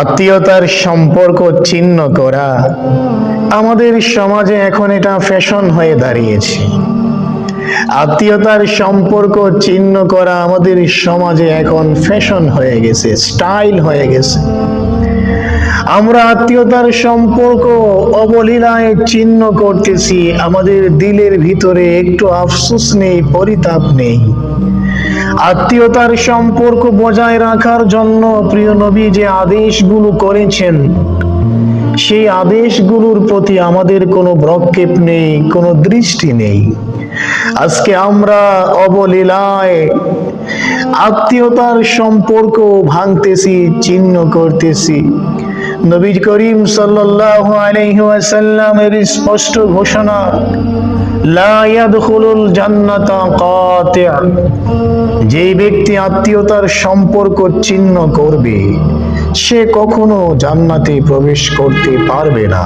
আত্মীয়তার সম্পর্ক ছিন্ন করা। আমাদের সমাজে এখন এটা ফ্যাশন হয়ে দাঁড়িয়েছে। আত্মীয়তার সম্পর্ক ছিন্ন করা আমাদের সমাজে এখন ফ্যাশন হয়ে গেছে স্টাইল হয়ে গেছে। আমরা আত্মীয়তার সম্পর্ক অবলীলায় চিহ্ন করতেছি, আমাদের দিলের ভিতরে একটু আফসোস নেই, পরিতাপ নেই। আত্মীয়তার সম্পর্ক বজায় রাখার জন্য প্রিয় নবী যে আদেশগুলো করেছেন, সেই আদেশগুলোর প্রতি আমাদের কোনো ভ্রক্ষেপ নেই, কোনো দৃষ্টি নেই। আজকে আমরা অবলীলায় আত্মীয়তার সম্পর্ক ভাঙতেছি চিহ্ন করতেছি। নবী করিম সাল্লাল্লাহু আলাইহি ওয়াসাল্লামের স্পষ্ট ঘোষণা, লা ইয়াদখুলুল জান্নাতা যেই ব্যক্তি আত্মীয়তার সম্পর্ক ছিন্ন করবে সে কখনো জান্নাতে প্রবেশ করতে পারবে না।